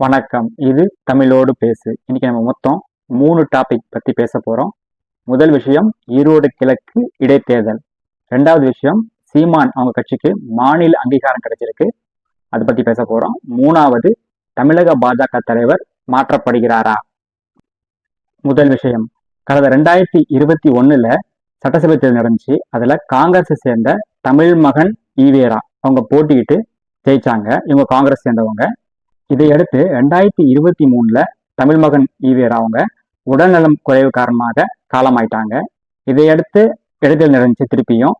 வணக்கம். இது தமிழோடு பேசு. இன்னைக்கு நம்ம மொத்தம் மூணு டாபிக் பத்தி பேச போறோம். முதல் விஷயம் ஈரோடு கிழக்கு இடைத்தேர்தல். ரெண்டாவது விஷயம் சீமான் அவங்க கட்சிக்கு மாநில அங்கீகாரம் கிடைச்சிருக்கு. அதை பத்தி பேச போறோம். மூணாவது தமிழக பாஜக தலைவர் மாற்றப்படுகிறாரா? முதல் விஷயம். கடந்த ரெண்டாயிரத்தி இருபத்தி ஒண்ணுல சட்டசபை தேர்தல் நடந்துச்சு. அதுல காங்கிரஸை சேர்ந்த தமிழ் மகன் ஈவேரா. அவங்க போட்டிக்கிட்டு ஜெயிச்சாங்க. இவங்க காங்கிரஸ் சேர்ந்தவங்க. இதையடுத்து ரெண்டாயிரத்தி இருபத்தி மூணுல தமிழ் மகன் ஈவேரா அவங்க உடல்நலம் குறைவு காரணமாக காலமாயிட்டாங்க. இதையடுத்து இடைதல் நடந்துச்சு திருப்பியும்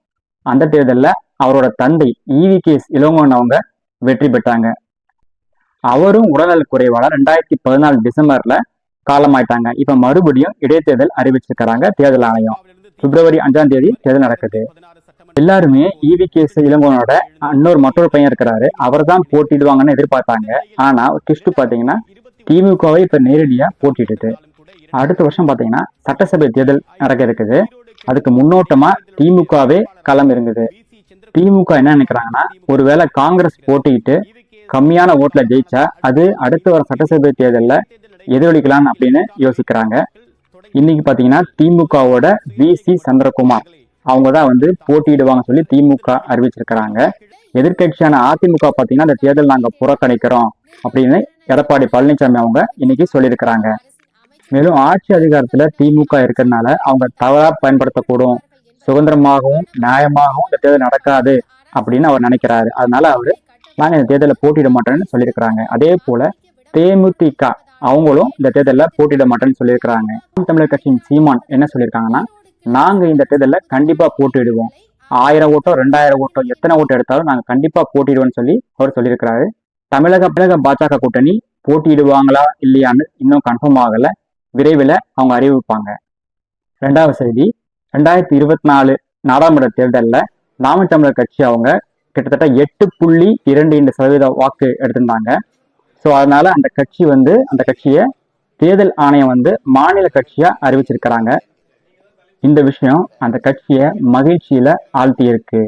அந்த தேர்தலில் அவரோட தந்தை ஈவி கேஸ் இளங்கோன் அவங்க வெற்றி பெற்றாங்க. அவரும் உடல்நல குறைவால ரெண்டாயிரத்தி பதினாலு டிசம்பர்ல காலமாயிட்டாங்க. இப்ப மறுபடியும் இடைத்தேர்தல் அறிவிச்சிருக்கிறாங்க தேர்தல் ஆணையம். பிப்ரவரி அஞ்சாம் தேதி தேர்தல் நடக்குது. எல்லாருமே ஈவி கேஸ் இளங்கோனோட இன்னொரு மற்றொரு பையன் இருக்கிறாரு. அவர் தான் போட்டிடுவாங்கன்னு எதிர்பார்த்தாங்க. ஆனா கிறிஸ்து பாத்தீங்கன்னா திமுகவை இப்ப நேரடியா போட்டிடுது அடுத்த வருஷம் பாத்தீங்கன்னா சட்டசபை தேர்தல் நடக்க இருக்குது. அதுக்கு முன்னோட்டமா திமுகவே களம் இருந்தது. திமுக என்ன நினைக்கிறாங்கன்னா ஒருவேளை காங்கிரஸ் போட்டிட்டு கம்மியான ஓட்டுல ஜெயிச்சா அது அடுத்த வர சட்டசபை தேர்தலில் எதிரொலிக்கலாம் அப்படின்னு யோசிக்கிறாங்க. இன்னைக்கு பாத்தீங்கன்னா திமுகவோட வி சி சந்திரகுமார். அவங்க தான் வந்து போட்டியிடுவாங்க சொல்லி திமுக அறிவிச்சிருக்கிறாங்க. எதிர்கட்சியான அதிமுக பார்த்தீங்கன்னா இந்த தேர்தல் நாங்கள் புறக்கணிக்கிறோம் அப்படின்னு எடப்பாடி பழனிசாமி அவங்க இன்னைக்கு சொல்லியிருக்கிறாங்க. மேலும் ஆட்சி அதிகாரத்தில் திமுக இருக்கிறதுனால அவங்க தவறாக பயன்படுத்தக்கூடும். சுதந்திரமாகவும் நியாயமாகவும் இந்த தேர்தல் நடக்காது அப்படின்னு அவர் நினைக்கிறாரு. அதனால அவர் நாங்கள் இந்த தேர்தலில் போட்டியிட மாட்டேன்னு சொல்லியிருக்கிறாங்க. அதே போல தேமுதிக அவங்களும் இந்த தேர்தலில் போட்டியிட மாட்டேன்னு சொல்லியிருக்கிறாங்க. தமிழர் கட்சியின் சீமான் என்ன சொல்லியிருக்காங்கன்னா நாங்க இந்த தேர்தலில் கண்டிப்பா போட்டிடுவோம் ஆயிரம் ஓட்டோ ரெண்டாயிரம் ஓட்டோ எத்தனை ஓட்டு எடுத்தாலும் நாங்க கண்டிப்பா போட்டிடுவோம்னு சொல்லி அவர் சொல்லியிருக்கிறாரு. தமிழக தமிழக பாஜக கூட்டணி போட்டியிடுவாங்களா இல்லையான்னு இன்னும் கன்ஃபார்ம் ஆகல. விரைவில் அவங்க அறிவிப்பாங்க. ரெண்டாவது செய்தி ரெண்டாயிரத்தி இருபத்தி நாலு நாடாளுமன்ற தேர்தலில் நாம தமிழர் கட்சி அவங்க கிட்டத்தட்ட எட்டு புள்ளி இரண்டு இந்த சதவீத வாக்கு எடுத்திருந்தாங்க. ஸோ அதனால அந்த கட்சி வந்து அந்த கட்சியை தேர்தல் ஆணையம் வந்து மாநில கட்சியாக அறிவிச்சிருக்கிறாங்க. இந்த விஷயம் அந்த கட்சியை மகிழ்ச்சியில ஆழ்த்தியிருக்கு.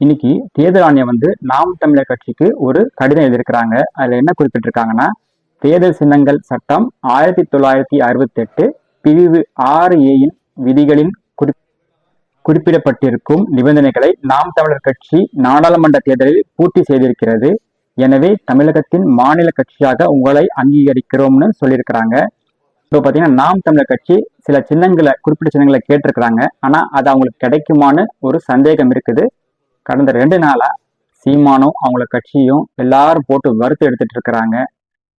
இன்னைக்கு தேர்தல் ஆணையம் வந்து நாம் தமிழர் கட்சிக்கு ஒரு கடிதம் எழுதியிருக்கிறாங்க. அதுல என்ன குறிப்பிட்டிருக்காங்கன்னா தேர்தல் சின்னங்கள் சட்டம் ஆயிரத்தி தொள்ளாயிரத்தி அறுபத்தி எட்டு பிரிவு ஆறு ஏயின் விதிகளின் குறி குறிப்பிடப்பட்டிருக்கும் நிபந்தனைகளை நாம் தமிழர் கட்சி நாடாளுமன்ற தேர்தலில் பூர்த்தி செய்திருக்கிறது. எனவே தமிழகத்தின் மாநில கட்சியாக உங்களை அங்கீகரிக்கிறோம்னு சொல்லியிருக்கிறாங்க. இப்போ பார்த்தீங்கன்னா நாம் தமிழர் கட்சி சில சின்னங்களை குறிப்பிட்ட சின்னங்களை கேட்டிருக்கிறாங்க. ஆனால் அது அவங்களுக்கு கிடைக்குமான்னு ஒரு சந்தேகம் இருக்குது. கடந்த ரெண்டு நாளாக சீமானும் அவங்கள கட்சியும் எல்லாரும் போட்டு வறுத்து எடுத்துட்டு இருக்கிறாங்க.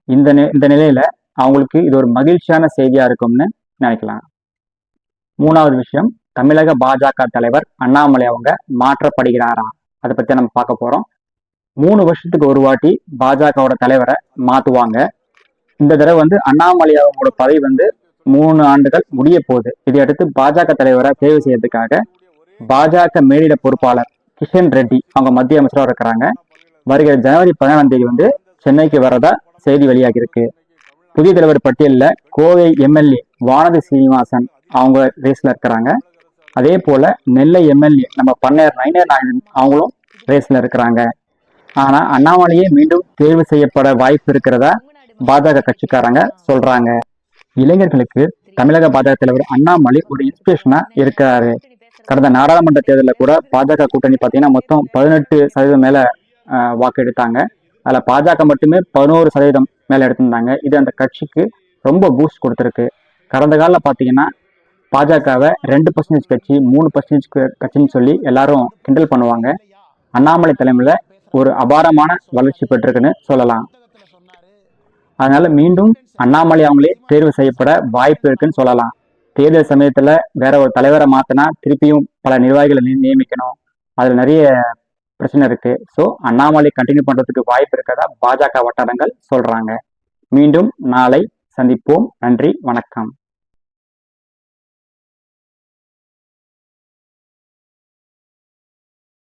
இந்த இந்த நிலையில அவங்களுக்கு இது ஒரு மகிழ்ச்சியான செய்தியா இருக்கும்னு நினைக்கலாம். மூணாவது விஷயம் தமிழக பாஜக தலைவர் அண்ணாமலை அவங்க மாற்றப்படுகிறாராம் அதை பத்தி நம்ம பார்க்க போறோம். மூணு வருஷத்துக்கு ஒரு வாட்டி பாஜகவோட தலைவரை மாத்துவாங்க. இந்த தடவை வந்து அண்ணாமலை அவங்களோட பதவி வந்து மூணு ஆண்டுகள் முடிய போகுது. இதையடுத்து பாஜக தலைவரை தேர்வு செய்யறதுக்காக பாஜக மேலிட பொறுப்பாளர் கிஷன் ரெட்டி அவங்க மத்திய அமைச்சராக இருக்கிறாங்க. வருகிற ஜனவரி பதினாலாம் தேதி வந்து சென்னைக்கு வரதா செய்தி வெளியாகி இருக்கு புதிய தலைவர் பட்டியலில் கோவை எம்எல்ஏ வானதி சீனிவாசன் அவங்க ரேஸ்ல இருக்கிறாங்க. அதே போல நெல்லை எம்எல்ஏ நம்ம பண்ணையர் நைனர் நாயகன் அவங்களும் ரேஸ்ல இருக்கிறாங்க. ஆனா அண்ணாமலையே மீண்டும் தேர்வு செய்யப்பட வாய்ப்பு இருக்கிறதா பாஜக கட்சிக்காரங்க சொல்றாங்க. இளைஞர்களுக்கு தமிழக பாஜக தலைவர் அண்ணாமலை ஒரு இன்ஸ்பிரேஷனா இருக்கிறாரு கடந்த நாடாளுமன்ற தேர்தலில் கூட பாஜக கூட்டணி பார்த்தீங்கன்னா மொத்தம் பதினெட்டு சதவீதம் மேல வாக்கு எடுத்தாங்க. அதில் பாஜக மட்டுமே பதினோரு சதவீதம் மேலே எடுத்திருந்தாங்க. இது அந்த கட்சிக்கு ரொம்ப பூஸ்ட் கொடுத்துருக்கு. கடந்த காலில் பார்த்தீங்கன்னா பாஜகவை ரெண்டு பர்சன்டேஜ் கட்சி மூணு பர்சன்டேஜ் கட்சின்னு சொல்லி எல்லாரும் கிண்டல் பண்ணுவாங்க. அண்ணாமலை தலைமையில் ஒரு அபாரமான வளர்ச்சி பெற்றிருக்குன்னு சொல்லலாம். அதனால மீண்டும் அண்ணாமலை அவங்களே தேர்வு செய்யப்பட வாய்ப்பு இருக்குன்னு சொல்லலாம். தேர்தல் சமயத்துல வேற ஒரு தலைவரை மாத்தினா திருப்பியும் பல நிர்வாகிகளை நியமிக்கணும். அதுல நிறைய பிரச்சனை இருக்கு. ஸோ அண்ணாமலை கண்டினியூ பண்றதுக்கு வாய்ப்பு இருக்கதா? பாஜக வட்டாரங்கள் சொல்றாங்க. மீண்டும் நாளை சந்திப்போம். நன்றி வணக்கம்.